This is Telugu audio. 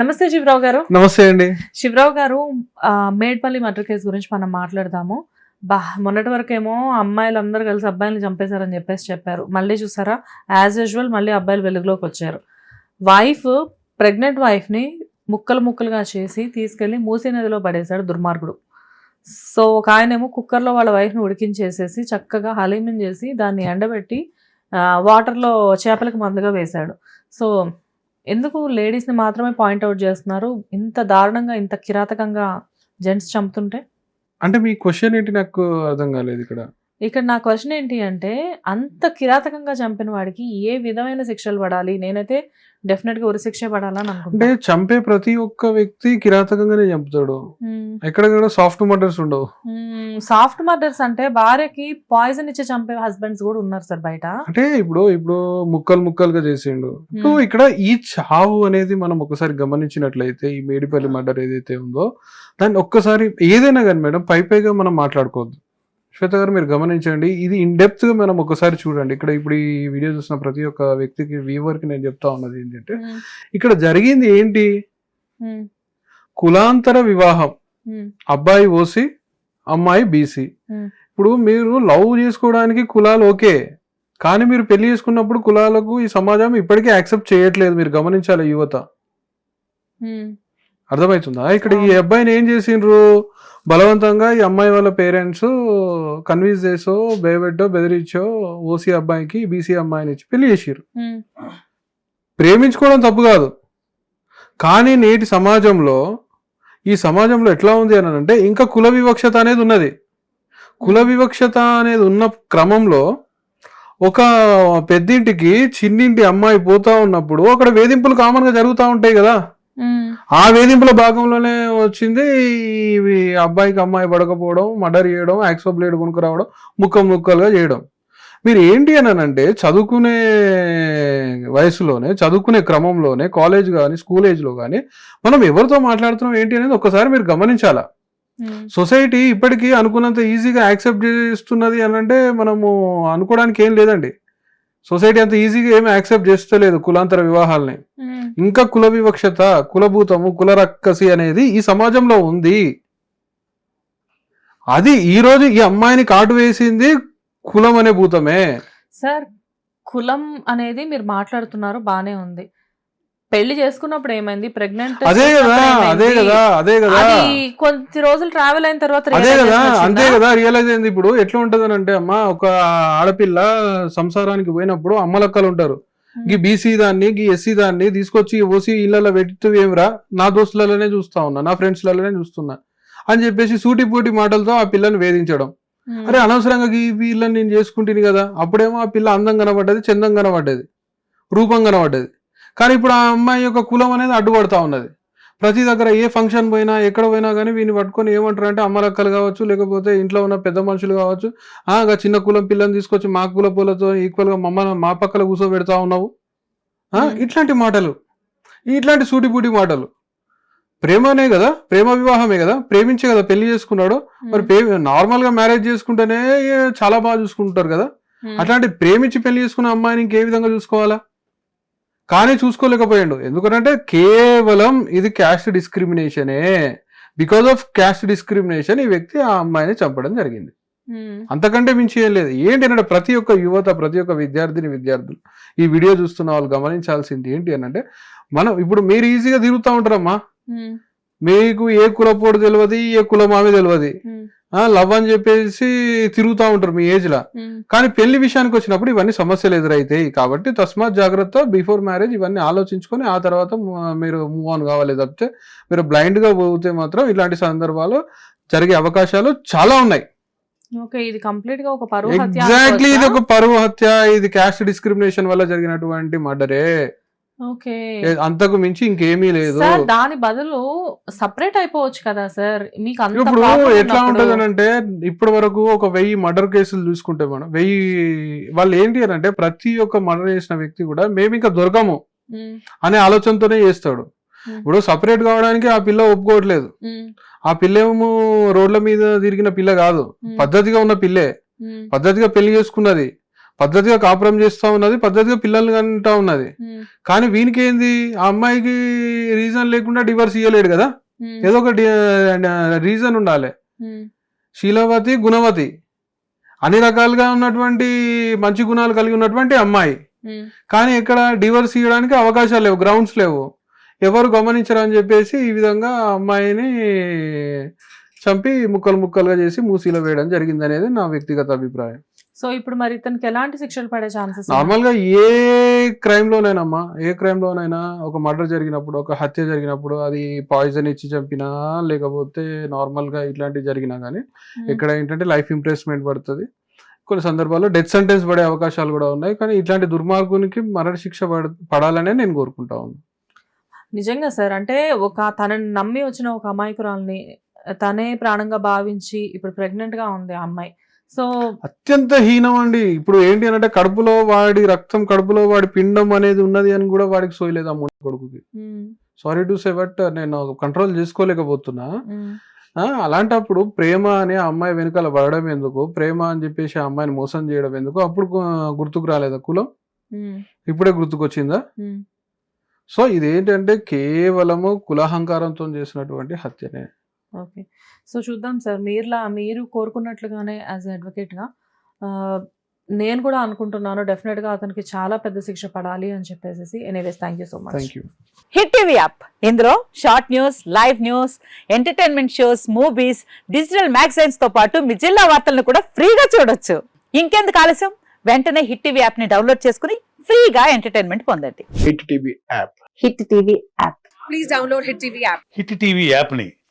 నమస్తే శివరావు గారు. నమస్తే అండి. శివరావు గారు మేడ్పల్లి మర్డర్ కేసు గురించి మనం మాట్లాడదాము. బా మొన్నటి వరకు ఏమో అమ్మాయిలు అందరూ కలిసి అబ్బాయిలు చంపేశారని చెప్పేసి చెప్పారు. మళ్ళీ చూసారా? యాజ్ యూజువల్ మళ్ళీ అబ్బాయిలు వెలుగులోకి వచ్చారు. వైఫ్ ప్రెగ్నెంట్ వైఫ్ని ముక్కలు ముక్కలుగా చేసి తీసుకెళ్ళి మూసీ నదిలో పడేశాడు దుర్మార్గుడు. సో ఒక ఆయనేమో కుక్కర్లో వాళ్ళ వైఫ్ని ఉడికించేసేసి చక్కగా హలీమిన్ చేసి దాన్ని ఎండబెట్టి వాటర్లో చేపలకు మందుగా వేశాడు. సో ఎందుకు లేడీస్ని మాత్రమే పాయింట్అవుట్ చేస్తున్నారు? ఇంత దారుణంగా ఇంత కిరాతకంగా జెంట్స్ చంపుతుంటే? అంటే మీ క్వశ్చన్ ఏంటి? నాకు అర్థం కాలేదు ఇక్కడ. ఇక్కడ నా క్వశ్చన్ ఏంటి అంటే అంత కిరాతకంగా చంపిన వాడికి ఏ విధమైన శిక్షలు పడాలి? నేనైతే డెఫినెట్గా ఉరి శిక్ష పడాలని అంటే చంపే ప్రతి ఒక్క వ్యక్తి కిరాతకంగానే చంపుతాడు. ఎక్కడ కూడా సాఫ్ట్ మర్డర్స్ ఉండవు. సాఫ్ట్ మర్డర్స్ అంటే భార్యకి పాయిజన్ ఇచ్చి చంపే హస్బెండ్స్ కూడా ఉన్నారు సార్ బయట. అంటే ఇప్పుడు ఇప్పుడు ముక్కలు ముక్కలుగా చేసిండు. ఇప్పుడు. ఇక్కడ ఈ చావు అనేది మనం ఒకసారి గమనించినట్లయితే ఈ మేడిపల్లి మర్డర్ ఏదైతే ఉందో దాన్ని ఒక్కసారి ఏదైనా కానీ మేడం పై పైగా మనం మాట్లాడుకోవద్దు. శ్వేత గారు మీరు గమనించండి. ఇది ఇన్ డెప్త్గా మనం ఒకసారి చూడండి. ఇక్కడ ఇప్పుడు ఈ వీడియో చూసిన ప్రతి ఒక్క వ్యక్తికి వ్యూవర్కి నేను చెప్తా ఉన్నది ఏంటంటే ఇక్కడ జరిగింది ఏంటి? కులాంతర వివాహం. అబ్బాయి ఓసి అమ్మాయి బీసీ. ఇప్పుడు మీరు లవ్ చేసుకోవడానికి కులాలు ఓకే కానీ మీరు పెళ్ళి చేసుకున్నప్పుడు కులాలకు ఈ సమాజం ఇప్పటికీ యాక్సెప్ట్ చేయట్లేదు. మీరు గమనించాలి యువత. అర్థమవుతుందా ఇక్కడ ఈ అబ్బాయిని ఏం చేసిండ్రు? బలవంతంగా ఈ అమ్మాయి వాళ్ళ పేరెంట్స్ కన్విన్స్ చేసో భయపెట్టో బెదిరించో ఓసీ అబ్బాయికి బీసీ అమ్మాయిని ఇచ్చి పెళ్ళి చేసిర్రు. ఉమ్, ప్రేమించుకోవడం తప్పు కాదు. కానీ నేటి సమాజంలో ఈ సమాజంలో ఎట్లా ఉంది అని అంటే ఇంకా కుల వివక్షత అనేది ఉన్నది. కుల వివక్షత అనేది ఉన్న క్రమంలో ఒక పెద్దింటికి చిన్నింటి అమ్మాయి పోతా ఉన్నప్పుడు అక్కడ వేధింపులు కామన్గా జరుగుతూ ఉంటాయి కదా. ఆ వేధింపుల భాగంలోనే వచ్చింది. ఈ అబ్బాయికి అమ్మాయి పడకపోవడం మర్డర్ చేయడం యాక్సో బ్లేడ్ కొనుక్కు రావడం ముక్క ముక్కలుగా చేయడం. మీరు ఏంటి అని అంటే చదువుకునే వయసులోనే చదువుకునే క్రమంలోనే కాలేజ్ కానీ స్కూల్ ఏజ్లో కానీ మనం ఎవరితో మాట్లాడుతున్నాం ఏంటి అనేది ఒక్కసారి మీరు గమనించాలా? సొసైటీ ఇప్పటికీ అనుకున్నంత ఈజీగా యాక్సెప్ట్ చేస్తున్నది అని అంటే మనము అనుకోవడానికి ఏం లేదండి. సొసైటీ అంత ఈజీగా ఏమి యాక్సెప్ట్ చేస్తలేదు కులాంతర వివాహాలని. ఇంకా కుల వివక్షత కులభూతము కుల రక్కసి అనేది ఈ సమాజంలో ఉంది. అది ఈ రోజు ఈ అమ్మాయిని కాటు వేసింది కులం అనే భూతమే. సార్ కులం అనేది మీరు మాట్లాడుతున్నారు బానే ఉంది. పెళ్ళి చేసుకున్నప్పుడు ఏమైంది? ప్రెగ్నెంట్ అదే కదా అదే కదా అదే కదా. కొద్ది రోజులు ట్రావెల్ అయిన తర్వాత అదే కదా అంతే? కదా రియలైజ్ అయింది. ఇప్పుడు ఎట్లా ఉంటది అంటే అమ్మ ఒక ఆడపిల్ల సంసారానికి పోయినప్పుడు అమ్మలక్కలు ఉంటారు. ఈ బీసీ దాన్ని ఈ ఎస్సీ దాన్ని తీసుకొచ్చి ఓసీ ఇళ్ళలో పెట్టి ఏమిరా? నా దోస్తులలోనే చూస్తా ఉన్నా నా ఫ్రెండ్స్లలోనే చూస్తున్నా అని చెప్పేసి సూటిపోటి మాటలతో ఆ పిల్లని వేధించడం. అరే అనవసరంగా ఈ పిల్లని నేను చేసుకుంటుంది కదా. అప్పుడేమో ఆ పిల్ల అందం కనబడ్డది చందం కనబడ్డది రూపం కనబడ్డది. కానీ ఇప్పుడు ఆ అమ్మాయి యొక్క కులం అనేది అడ్డుపడతా ఉన్నది. ప్రతి దగ్గర ఏ ఫంక్షన్ పోయినా ఎక్కడ పోయినా కానీ వీని పట్టుకొని ఏమంటారు అంటే అమ్మలక్కలు కావచ్చు లేకపోతే ఇంట్లో ఉన్న పెద్ద మనుషులు కావచ్చు ఆ చిన్న కులం పిల్లని తీసుకొచ్చి మా కుల పూలతో ఈక్వల్గా మమ్మల్ని మా పక్కల కూర్చోబెడతా ఉన్నావు? Hmm. ఇట్లాంటి మాటలు. ఇట్లాంటి సూటిపూటి మాటలు. ప్రేమనే కదా ప్రేమ వివాహమే కదా ప్రేమించే కదా పెళ్ళి చేసుకున్నాడు మరి ప్రే నార్మల్గా మ్యారేజ్ చేసుకుంటేనే చాలా బాగా చూసుకుంటారు కదా. ఉమ్, అట్లాంటి ప్రేమించి పెళ్ళి చేసుకున్న అమ్మాయిని ఇంకే విధంగా చూసుకోవాలా? కానీ చూసుకోలేకపోయాడు. ఎందుకంటే కేవలం ఇది క్యాస్ట్ డిస్క్రిమినేషనే బికాస్ ఆఫ్ క్యాస్ట్ డిస్క్రిమినేషన్ ఈ వ్యక్తి ఆ అమ్మాయిని చంపడం జరిగింది. ఉమ్, అంతకంటే మించి ఏం లేదు. ఏంటి అంటే ప్రతి ఒక్క యువత ప్రతి ఒక్క విద్యార్థిని విద్యార్థులు ఈ వీడియో చూస్తున్న వాళ్ళు గమనించాల్సింది ఏంటి అని అంటే మనం ఇప్పుడు మీరు ఈజీగా తిరుగుతూ ఉంటారమ్మా. ఉమ్, మీకు ఏ కులపోడు తెలియదు ఏ కులం ఆమె తెలియదు ఆ లవ్ అని చెప్పేసి తిరుగుతూ ఉంటారు మీ ఏజ్ లా కానీ పెళ్ళి విషయానికి వచ్చినప్పుడు ఇవన్నీ సమస్యలు ఎదురైతాయి. కాబట్టి తస్మాత్ జాగ్రత్త బిఫోర్ మ్యారేజ్ ఇవన్నీ ఆలోచించుకొని ఆ తర్వాత మీరు మూవ్ ఆన్ కావాలి తప్పితే మీరు బ్లైండ్గా పోతే మాత్రం ఇలాంటి సందర్భాలు జరిగే అవకాశాలు చాలా ఉన్నాయి. ఓకే ఇది కంప్లీట్గా ఒక పరువు హత్య ఎగ్జాక్ట్లీ ఇది? ఒక పరువు హత్య. ఇది క్యాస్ట్ డిస్క్రిమినేషన్ వల్ల జరిగినటువంటి మర్డరే. అంతకు మించి ఇంకేమీ లేదు. దాని బదులు సపరేట్ అయిపోవచ్చు కదా సార్? మీకు ఇప్పుడు ఎట్లా ఉంటది అంటే ఇప్పటి వరకు ఒక వెయ్యి మర్డర్ కేసులు చూసుకుంటే మనం వెయ్యి వాళ్ళు ఏంటి అని అంటే ప్రతి ఒక్క మర్డర్ చేసిన వ్యక్తి కూడా మేము ఇంకా దొరకము అనే ఆలోచనతోనే చేస్తాడు. ఇప్పుడు సపరేట్ కావడానికి ఆ పిల్ల ఒప్పుకోవట్లేదు. ఆ పిల్ల ఏమో రోడ్ల మీద తిరిగిన పిల్ల కాదు. పద్ధతిగా ఉన్న పిల్లే. పద్ధతిగా పెళ్ళి చేసుకున్నది. పద్ధతిగా కాపురం చేస్తా ఉన్నది పద్ధతిగా పిల్లల్ని కంటా ఉన్నది. కానీ వీనికి ఏంది ఆ అమ్మాయికి రీజన్ లేకుండా డివర్స్ ఇవ్వలేడు కదా? ఏదో ఒక రీజన్ ఉండాలి. శీలవతి గుణవతి అన్ని రకాలుగా ఉన్నటువంటి మంచి గుణాలు కలిగి ఉన్నటువంటి అమ్మాయి. కానీ ఇక్కడ డివర్స్ ఇవ్వడానికి అవకాశాలు లేవు గ్రౌండ్స్ లేవు. ఎవరు గమనించరు అని చెప్పేసి ఈ విధంగా అమ్మాయిని చంపి ముక్కలు ముక్కలుగా చేసి మూసీలో వేయడం జరిగింది అనేది నా వ్యక్తిగత అభిప్రాయం. సో ఇప్పుడు మరి ఇతనికి ఎలాంటి శిక్షలు పడే ఛాన్సెస్ నార్మల్గా ఏ క్రైమ్ లోనైనామ్మా ఏ క్రైమ్ లోనైనా ఒక మర్డర్ జరిగినప్పుడు ఒక హత్య జరిగినప్పుడు అది పాయిజన్ ఇచ్చి చంపినా లేకపోతే నార్మల్గా ఇట్లాంటివి జరిగినా కానీ ఇక్కడ ఏంటంటే లైఫ్ ఇంప్రెస్మెంట్ పడుతుంది. కొన్ని సందర్భాల్లో డెత్ సెంటెన్స్ పడే అవకాశాలు కూడా ఉన్నాయి. కానీ ఇట్లాంటి దుర్మార్గునికి మరణ శిక్ష పడ పడాలనే నేను కోరుకుంటా ఉన్నాను నిజంగా సార్ అంటే ఒక తనని నమ్మి వచ్చిన ఒక అమాయకురాల్ని తనే ప్రాణంగా భావించి ఇప్పుడు ప్రెగ్నెంట్గా ఉంది ఆ అమ్మాయి. సో అత్యంత హీనం అండి ఇప్పుడు ఏంటి అంటే కడుపులో వాడి రక్తం కడుపులో వాడి పిండం అనేది ఉన్నది అని కూడా వాడికి సోయలేదు ముందు కొడుకుకి. సారీ టు సే బట్ నేను కంట్రోల్ చేసుకోలేకపోతున్నా. అలాంటప్పుడు ప్రేమ అనే అమ్మాయి వెనకాల పడడం ఎందుకు? ప్రేమ అని చెప్పేసి ఆ అమ్మాయిని మోసం చేయడం ఎందుకు? అప్పుడు గుర్తుకు రాలేదా కులం? ఇప్పుడే గుర్తుకొచ్చిందా. సో ఇదేంటంటే కేవలము కులహంకారంతో చేసినటువంటి హత్యనే. ఓకే. సో చూద్దాం సార్. మీరులా మీరు కోరుకున్నట్లుగానే యాజ్ అడ్వకేట్గా నేను కూడా అనుకుంటున్నాను డెఫినెట్గా అతనికి చాలా పెద్ద శిక్ష పడాలి అని చెప్పేసి anyways thank you so much. Thank you. Hit TV app. ఇందులో short news live news entertainment shows movies digital మ్యాగజైన్స్తో పాటు మీ జిల్లా వార్తలను కూడా ఫ్రీగా చూడొచ్చు. ఇంకెందుకు ఆలస్యం? వెంటనే హిట్ టీవీ యాప్ని డౌన్లోడ్ చేసుకుని ఫ్రీగా ఎంటర్టైన్మెంట్ పొందండి. Hit TV app. Hit TV app. Hit TV యాప్ని